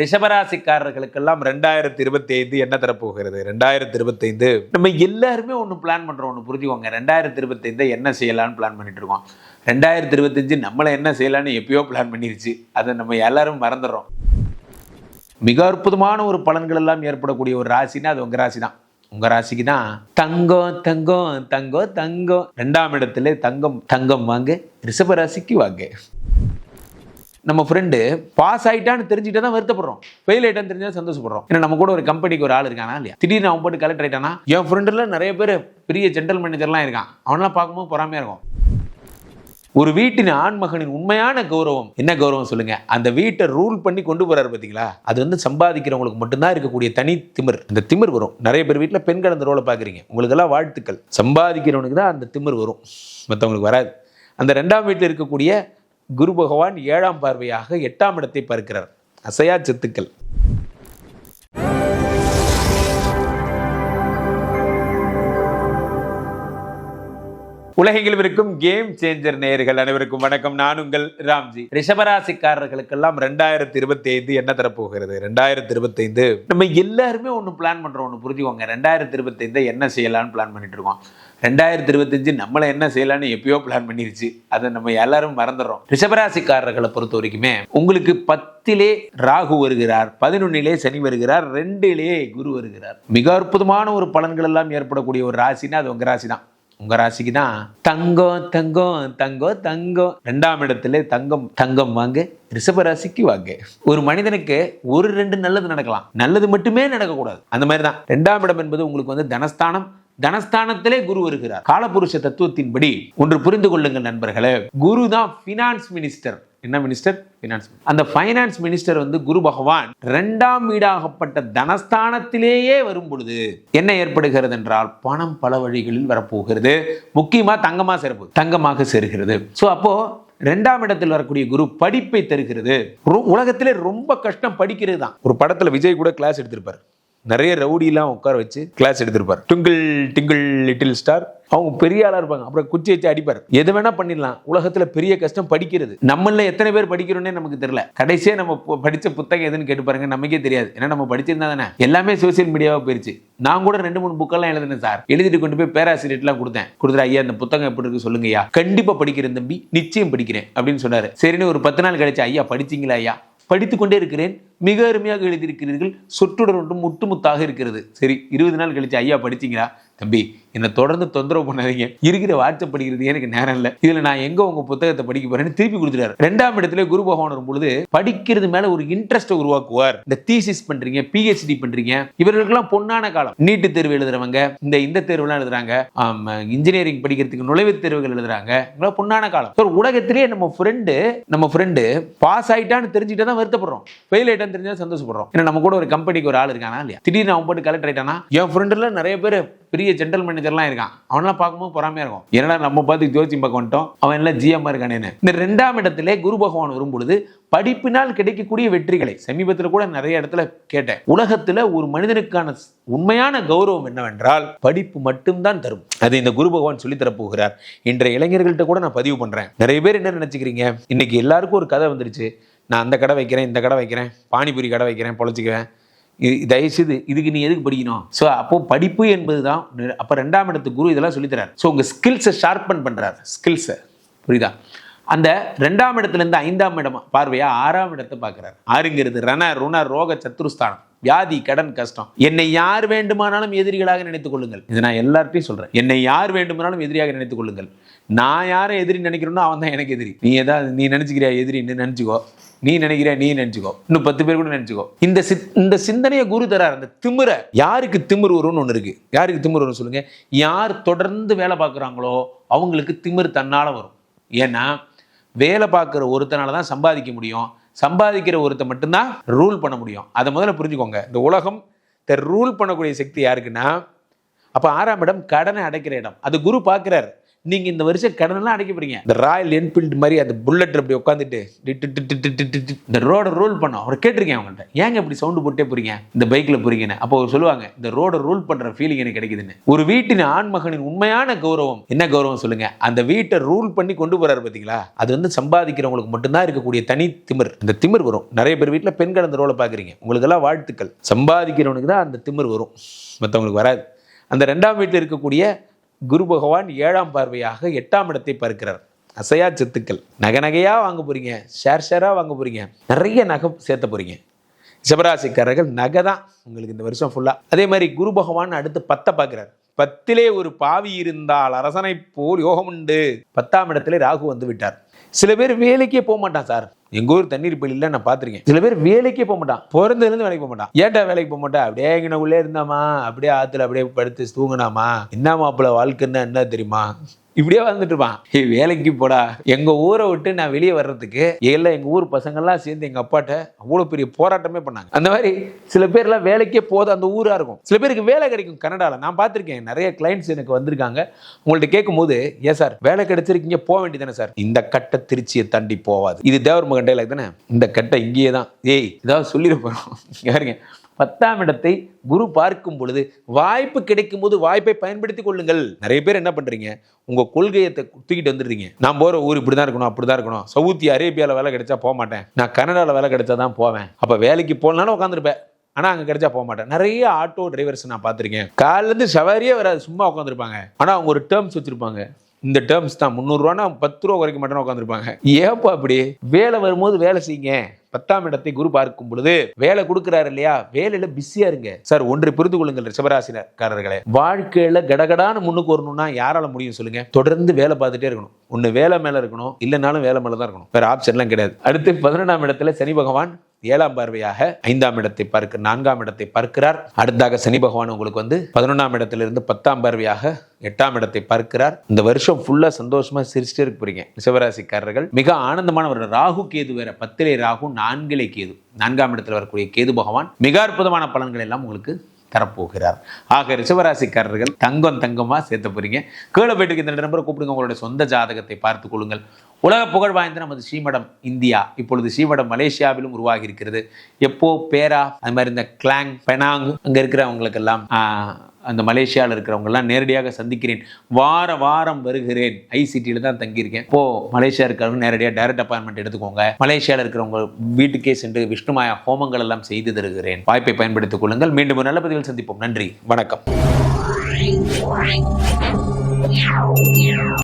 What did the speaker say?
ரிஷபராசிக்காரர்களுக்கெல்லாம் ரெண்டாயிரத்தி இருபத்தி ஐந்து என்ன தரப்போகிறது? ரெண்டாயிரத்தி இருபத்தைந்து நம்ம எல்லாருமே ஒன்று பிளான் பண்ணுறோம் ஒன்று புரிஞ்சுக்கோங்க. ரெண்டாயிரத்தி இருபத்தைந்து என்ன செய்யலாம்னு பிளான் பண்ணிட்டு இருக்கோம் ரெண்டாயிரத்தி இருபத்தஞ்சு நம்மளை என்ன செய்யலாம்னு எப்பயோ பிளான் பண்ணிருச்சு. அதை நம்ம எல்லாரும் மறந்துடுறோம். மிக அற்புதமான ஒரு பலன்கள் எல்லாம் ஏற்படக்கூடிய ஒரு ராசினா அது உங்கள் ராசி தான் உங்க ராசிக்கு தான் தங்கம் தங்கம் தங்கம் தங்கம். ரெண்டாம் இடத்துல தங்கம் தங்கம் வாங்க ரிஷப ராசிக்கு வாங்க. நம்ம ஃப்ரெண்டு பாஸ் ஆயிட்டான்னு தெரிஞ்சுட்டு தான் வருத்தப்படுறோம். ஃபெயில் ஆயிட்டான்னு தெரிஞ்சா சந்தோஷப்படுறோம். ஏன்னா நம்ம கூட ஒரு கம்பெனிக்கு ஒரு ஆள் இருக்கானா இல்லையா? திடீர்னு அவன் போட்டு கலெக்டர் ஆயிட்டானா? என் ஃப்ரெண்டில் நிறைய பேர் பெரிய ஜென்ரல் மேனேஜர்லாம் இருக்கான். அவனெல்லாம் பார்க்கும்போது பொறாமையாக இருக்கும். ஒரு வீட்டின் ஆண்மகனின் உண்மையான கௌரவம். என்ன கௌரவம் சொல்லுங்க? அந்த வீட்டை ரூல் பண்ணி கொண்டு போறாரு பாத்தீங்களா? அது வந்து சம்பாதிக்கிறவங்களுக்கு மட்டும்தான் இருக்கக்கூடிய தனி திமிர். அந்த திமிர் வரும். நிறைய பேர் வீட்டில் பெண்கள் அந்த ரோலை பார்க்குறீங்க. உங்களுக்கெல்லாம் வாழ்த்துக்கள். சம்பாதிக்கிறவனுக்கு தான் அந்த திமிர் வரும். மற்றவங்களுக்கு வராது. அந்த ரெண்டாம் வீட்டில் இருக்கக்கூடிய குரு பகவான் ஏழாம் பார்வையாக எட்டாம் இடத்தை பார்க்கிறார். அசையா சொத்துக்கள். உலகெங்கிலும் இருக்கும் கேம் சேஞ்சர் நேயர்கள் அனைவருக்கும் வணக்கம். நான் உங்கள் ராம்ஜி. ரிஷபராசிக்காரர்களுக்கெல்லாம் ரெண்டாயிரத்தி இருபத்தி ஐந்து என்ன தரப்போகிறது? ரெண்டாயிரத்தி இருபத்தைந்து நம்ம எல்லாருமே ஒன்று பிளான் பண்றோம் ஒன்று புரிஞ்சுக்கோங்க. ரெண்டாயிரத்தி இருபத்தைந்து என்ன செய்யலாம்னு பிளான் பண்ணிட்டு இருக்கோம். ரெண்டாயிரத்தி இருபத்தஞ்சு நம்மளை என்ன செய்யலாம்னு எப்பயோ பிளான் பண்ணிருச்சு. அதை நம்ம எல்லாரும் மறந்துடுறோம். ரிஷபராசிக்காரர்களை பொறுத்த வரைக்குமே உங்களுக்கு பத்திலே ராகு வருகிறார் பதினொன்னிலே சனி வருகிறார் ரெண்டிலே குரு வருகிறார். மிக அற்புதமான ஒரு பலன்கள் எல்லாம் ஏற்படக்கூடிய ஒரு ராசினா அது உங்க ராசி தான் உங்க ராசிக்கு தான் தங்கம் தங்கம் தங்கம் தங்கம் ரெண்டாம் இடத்துல தங்கம் தங்கம் வாங்க ரிஷப ராசிக்கு வாங்க. ஒரு மனிதனுக்கு ஒரு ரெண்டு நல்லது நடக்கலாம். நல்லது மட்டுமே நடக்கக்கூடாது. அந்த மாதிரி தான் ரெண்டாம் இடம் என்பது உங்களுக்கு வந்து தனஸ்தானம் தனஸ்தானத்திலே குரு வருகிறார். காலபுருஷ தத்துவத்தின்படி ஒன்று புரிந்து கொள்ளுங்கள் நண்பர்களே. குரு தான் பினான்ஸ் மினிஸ்டர் என்ன மினிஸ்டர் பினான்ஸ் அந்த ஃபைனான்ஸ் மினிஸ்டர் வந்து குரு பகவான் இரண்டாம் வீடாகப்பட்ட தனஸ்தானத்திலேயே வரும் பொழுது என்ன ஏற்படுகிறது என்றால் பணம் பல வழிகளில் வரப்போகிறது. முக்கியமா தங்கமா சேரப்போ தங்கமாக சேருகிறது. ஸோ அப்போ ரெண்டாம் இடத்தில் வரக்கூடிய குரு படிப்பை தருகிறது. உலகத்திலே ரொம்ப கஷ்டம் படிக்கிறது தான் ஒரு படத்துல விஜய் கூட கிளாஸ் எடுத்திருப்பார். நிறைய ரவுடிலாம் உட்கார வச்சு கிளாஸ் எடுத்திருப்பார். டுங்கிள் டிங்கிள் லிட்டில் ஸ்டார் அவங்க பெரிய ஆளாக இருப்பாங்க. அப்புறம் குச்சி வச்சு அடிப்பார். எது வேணா பண்ணிடலாம். உலகத்தில் பெரிய கஷ்டம் படிக்கிறது. நம்மள எத்தனை பேர் படிக்கிறோன்னே நமக்கு தெரியல. கடைசியாக நம்ம பு- புத்தகம் எதுன்னு கேட்டு பாருங்க. நமக்கே தெரியாது. ஏன்னா நம்ம படிச்சிருந்தா தானே. எல்லாமே சோசியல் மீடியாவாக போயிருச்சு. நான் கூட ரெண்டு மூணு புக்கெல்லாம் எழுதினேன் சார் எழுதிட்டு கொண்டு போய் பேராசிரியர்லாம் கொடுத்தேன். கொடுத்துட்டு ஐயா இந்த புத்தகம் எப்படி இருக்கு சொல்லுங்க ஐயா. கண்டிப்பாக படிக்கிறேன் தம்பி. நிச்சயம் படிக்கிறேன். அப்படின்னு சொன்னார். சரின்னு ஒரு பத்து நாள் கழிச்சு ஐயா படிச்சீங்களா ஐயா? படித்து கொண்டே இருக்கிறேன். மிக அருமையாக எழுதியிருக்கிறீர்கள். சொற்றுடன் ஒன்றும் முட்டுமுத்தாக இருக்கிறது. சரி இருபது நாள் கழிச்சு ஐயா படிச்சீங்களா? தம்பி என்னை தொடர்ந்து தொந்தரவு பண்ணாதீங்க. இருக்கிற வாட்ஸ்அப் படிக்கிறது எனக்கு நேரம் இல்லை. இதுல நான் எங்க உங்க புத்தகத்தை படிக்க போறேன்னு திருப்பி கொடுத்துட்டாரு. ரெண்டாம் இடத்துல குரு பகவான் வரும்பொழுது படிக்கிறது மேல ஒரு இன்ட்ரெஸ்ட்டை உருவாக்குவார். இந்த தீசிஸ் பண்றீங்க பிஹெச்டி பண்றீங்க இவர்களுக்கெல்லாம் பொன்னான காலம். நீட்டு தேர்வு எழுதுறவங்க இந்த இந்த தேர்வுலாம் எழுதுறாங்க. இன்ஜினியரிங் படிக்கிறதுக்கு நுழைவுத் தேர்வுகள் எழுதுறாங்க. இவங்களாம் பொன்னான காலம். உலகத்திலேயே நம்ம ஃப்ரெண்டு நம்ம ஃப்ரெண்டு பாஸ் ஆயிட்டான்னு தெரிஞ்சுட்டு தான் வருத்தப்படுறோம். ஃபெயில் ஆயிட்டான்னு தெரிஞ்சா சந்தோஷப்படுறோம். ஏன்னா நம்ம கூட ஒரு கம்பெனிக்கு ஒரு ஆள் இருக்கானா இல்லையா? திடீர்னு அவன் போட்டு கலெக்டர் ஆயிட்டானா? என் ஃப்ரெண்டுல நிறைய பேர் பெரிய ஜென்ரல் மேனேஜர்லாம் இருக்கான். அவன்லாம் பார்க்கும்போது பொறாமையா இருக்கும். ஏன்னா நம்ம பார்த்து ஜோதி பார்க்க வந்துட்டோம். அவன் எல்லாம் ஜிஎம் இருக்கானேன்னு. இந்த ரெண்டாம் இடத்துல குரு பகவான் வரும்பொழுது படிப்பினால் கிடைக்கக்கூடிய வெற்றிகளை சமீபத்தில் கூட நிறைய இடத்துல கேட்டேன். உலகத்தில் ஒரு மனிதனுக்கான உண்மையான கௌரவம் என்னவென்றால் படிப்பு மட்டும்தான் தரும். அதை இந்த குரு பகவான் சொல்லித்தரப்போகிறார் இன்றைய இளைஞர்கள்ட்ட கூட நான் பதிவு பண்ணுறேன் நிறைய பேர் என்ன நினச்சிக்கிறீங்க? இன்னைக்கு எல்லாருக்கும் ஒரு கதை வந்துருச்சு. நான் அந்த கடை வைக்கிறேன் இந்த கடை வைக்கிறேன் பானிபூரி கடை வைக்கிறேன் பொழைச்சிக்குவேன். இது தயவுசெய்து இதுக்கு நீ எதுக்கு படிக்கணும்? ஸோ அப்போது படிப்பு என்பது தான் அப்போ ரெண்டாம் இடத்து குரு இதெல்லாம் சொல்லித்தரார். ஸோ உங்கள் ஸ்கில்ஸை ஷார்ப்பன் பண்ணுறாரு ஸ்கில்ஸை புரியுதா? அந்த ரெண்டாம் இடத்துலேருந்து ஐந்தாம் இடம் பார்வையா? ஆறாம் இடத்தை பார்க்குறாரு. ஆறுங்கிறது ரண ருண ரோக சத்துருஸ்தானம் வியாதி கடன் கஷ்டம். என்னை யார் வேண்டுமானாலும் எதிரிகளாக நினைத்துக் கொள்ளுங்கள். இதை நான் எல்லார்ட்டையும் சொல்றேன். என்னை யார் வேண்டுமானாலும் எதிரியாக நினைத்துக் கொள்ளுங்கள். நான் யாரை எதிரி நினைக்கிறேனோ அவன் தான் எனக்கு எதிரி. நீ ஏதாவது நீ நினைச்சுக்கிறியா எதிரின்னு நினைச்சுக்கோ. நீ நினைக்கிற நீ நினைச்சுக்கோ. இன்னும் பத்து பேர் கூட நினைச்சுக்கோ. இந்த சித் இந்த சிந்தனையை குரு தரார் அந்த திமிர யாருக்கு திமிர் வரும்னு ஒன்று இருக்கு? யாருக்கு திமிர் வரும்னு சொல்லுங்க? யார் தொடர்ந்து வேலை பார்க்குறாங்களோ அவங்களுக்கு திமிர் தன்னால வரும். ஏன்னா வேலை பார்க்குற ஒருத்தனால தான் சம்பாதிக்க முடியும். சம்பாதிக்கிற ஒருத்த மட்டும்தான் ரூல் பண்ண முடியும். அதை முதல்ல புரிஞ்சுக்கோங்க. இந்த உலகம் ரூல் பண்ணக்கூடிய சக்தி யாருக்குன்னா அப்போ ஆறாம் இடம் கடனை அடைக்கிற இடம். அது குரு பார்க்குறாரு. நீங்க இந்த வருஷம் கடனெல்லாம் அடைக்க போறீங்க. இந்த ராயல் என்ஃபீல்டு மாதிரி அந்த புல்லட் அப்படி உட்காந்துட்டு இந்த ரோட ரூல் பண்ணோம். அவர் கேட்டிருக்கேன் அவங்கள்ட்ட. ஏங்க இப்படி சவுண்டு போட்டே போறீங்க? இந்த பைக்ல போறீங்கன்னு. அப்போ அவர் சொல்லுவாங்க இந்த ரோட ரூல் பண்ற ஃபீலிங் எனக்கு கிடைக்குதுன்னு. ஒரு வீட்டின் ஆண்மகனின் உண்மையான கௌரவம். என்ன கௌரவம் சொல்லுங்க? அந்த வீட்டை ரூல் பண்ணி கொண்டு போறாரு பாத்தீங்களா? அது வந்து சம்பாதிக்கிறவங்களுக்கு மட்டும்தான் இருக்கக்கூடிய தனி திமிர். அந்த திமிர் வரும். நிறைய பேர் வீட்டில் பெண்கள் அந்த ரோலை பார்க்குறீங்க உங்களுக்கெல்லாம் வாழ்த்துக்கள். சம்பாதிக்கிறவனுக்கு தான் அந்த திமிர் வரும். மற்றவங்களுக்கு வராது. அந்த ரெண்டாம் வீட்டில் இருக்கக்கூடிய குரு பகவான் ஏழாம் பார்வையாக எட்டாம் இடத்தை பார்க்கிறார். அசையா சொத்துக்கள். நகை நகையாக வாங்க போறீங்க. ஷேர் ஷேராக வாங்க போறீங்க. நிறைய நகை சேர்த்த போறீங்க. சிவராசிக்காரர்கள் நகை தான் உங்களுக்கு இந்த வருஷம் ஃபுல்லாக அதே மாதிரி குரு பகவான் அடுத்து பத்தை பார்க்குறார். பத்திலே ஒரு பாவி இருந்தால் அரசனை போல் யோகம் உண்டு. பத்தாம் இடத்திலே ராகு வந்து விட்டார். சில பேர் வேலைக்கே போக மாட்டான் சார். எங்க ஊர் தண்ணீர் பள்ளியில நான் பார்த்திருக்கேன். சில பேர் வேலைக்கே போக மாட்டான். பிறந்ததுல இருந்து வேலைக்கு போக மாட்டான். ஏன்டா வேலைக்கு போக மாட்டான் அப்படியே எங்கன உள்ளே இருந்தாமா அப்படியே ஆத்துல அப்படியே படுத்து தூங்கினாமா என்ன மாப்பிள்ள வாழ்க்கைன்னா என்ன தெரியுமா? இப்படியே வந்துட்டு இருப்பான். ஏய் வேலைக்கு போடா. எங்க ஊரை விட்டு நான் வெளியே வர்றதுக்கு எல்லாம் எங்க ஊர் பசங்கள்லாம் சேர்ந்து எங்க அப்பாட்ட அவ்வளோ பெரிய போராட்டமே பண்ணாங்க. அந்த மாதிரி சில பேர்லாம் வேலைக்கே போதும் அந்த ஊரா இருக்கும். சில பேருக்கு வேலை கிடைக்கும் கனடாவில் நான் பார்த்துருக்கேன். நிறைய கிளைண்ட்ஸ் எனக்கு வந்திருக்காங்க. உங்கள்ட்ட கேட்கும் போது ஏன் சார் வேலை கிடைச்சிருக்கீங்க போக வேண்டியதானே சார்? இந்த கட்டை திருச்சியை தாண்டி போவாது இது தேவர் மகன் டைலாக் தானே? இந்த கட்டை இங்கேயே தான். ஏய் இதாவது சொல்லிட போகிறோம் யாருங்க பத்தாம் இடத்தை குரு பார்க்கும் பொழுது வாய்ப்பு கிடைக்கும் போது வாய்ப்பை பயன்படுத்தி கொள்ளுங்கள். நிறைய பேர் என்ன பண்றீங்க? உங்க கொள்கையை தூக்கிட்டு வந்துடுறீங்க. நான் போற ஊர் இப்படிதான் இருக்கணும் அப்படிதான் இருக்கணும். சவுதி அரேபியாவில் வேலை கிடைச்சா போக மாட்டேன். நான் கனடாவில் வேலை கிடைச்சா தான் போவேன். அப்ப வேலைக்கு போகலனாலும் உட்காந்துருப்பேன் ஆனா அங்க கிடைச்சா போக மாட்டேன். நிறைய ஆட்டோ டிரைவர்ஸ் நான் பார்த்துருக்கேன். காலைல இருந்து சவாரியே வராது சும்மா உட்காந்துருப்பாங்க ஆனா அவங்க ஒரு டேர்ம்ஸ் வச்சிருப்பாங்க. இந்த டேர்ம்ஸ் தான் முந்நூறுரூவானா பத்து ரூபா குறைக்க மாட்டேன்னு உட்காந்துருப்பாங்க ஏப்பா அப்படி? வேலை வரும்போது வேலை செய்யுங்க. பத்தாம் இடத்தை குரு பார்க்கும் பொழுது வேலை கொடுக்குறாரு இல்லையா? வேலையில பிஸியா இருங்க. சார் ஒன்றை புரிந்து கொள்ளுங்கள் ரிஷபராசினக்காரர்களே வாழ்க்கையில கடகடான முன்னுக்கு வரணும்னா யாரால முடியும் சொல்லுங்க? தொடர்ந்து வேலை பார்த்துட்டே இருக்கணும். ஒண்ணு வேலை மேல இருக்கணும் இல்லைனாலும் வேலை மேல தான் இருக்கணும். வேற ஆப்ஷன்லாம் கிடையாது. அடுத்து பதினெண்டாம் இடத்துல சனி பகவான் ஏழாம் பார்வையாக ஐந்தாம் இடத்தை பார்க்க நான்காம் இடத்தை பார்க்கிறார். அடுத்தாக சனி பகவான் உங்களுக்கு வந்து பதினொன்றாம் இடத்திலிருந்து பத்தாம் பார்வையாக எட்டாம் இடத்தை பார்க்கிறார். இந்த வருஷம் ஃபுல்லா சந்தோஷமா சிரிச்சுட்டே இருக்க போறீங்க. சிவராசிக்காரர்கள் மிக ஆனந்தமான ஒரு ராகு கேது வேற. பத்திரை ராகு நான்கிலே கேது. நான்காம் இடத்தில் வரக்கூடிய கேது பகவான் மிக அற்புதமான பலன்கள் எல்லாம் உங்களுக்கு தரப்போகிறார். ஆக ரிஷபராசிக்காரர்கள் தங்கம் தங்கமாக சேர்த்த போறீங்க. கீழே போயிட்டு இந்த நம்பரை கூப்பிடுங்க. உங்களுடைய சொந்த ஜாதகத்தை பார்த்துக் கொள்ளுங்கள். உலக புகழ் வாய்ந்த நமது ஸ்ரீமடம் இந்தியா. இப்பொழுது ஸ்ரீமடம் மலேசியாவிலும் உருவாகி இருக்கிறது. எப்போ பேரா அது மாதிரி இந்த கிளாங் பெனாங் அங்கே இருக்கிறவங்களுக்கெல்லாம் அந்த மலேசியாவில் இருக்கிறவங்கெல்லாம் நேரடியாக சந்திக்கிறேன். வார வாரம் வருகிறேன். ஐசிடியில் தான் தங்கியிருக்கேன். இப்போ மலேசியா இருக்கிறவங்க நேரடியாக டைரக்ட் அப்பாயின்மெண்ட் எடுத்துக்கோங்க. மலேசியாவில் இருக்கிறவங்க வீட்டுக்கே சென்று விஷ்ணுமாயா ஹோமங்கள் எல்லாம் செய்து தருகிறேன். வாய்ப்பை பயன்படுத்திக் கொள்ளுங்கள். மீண்டும் ஒரு நல்ல பதிவில் சந்திப்போம். நன்றி. வணக்கம்.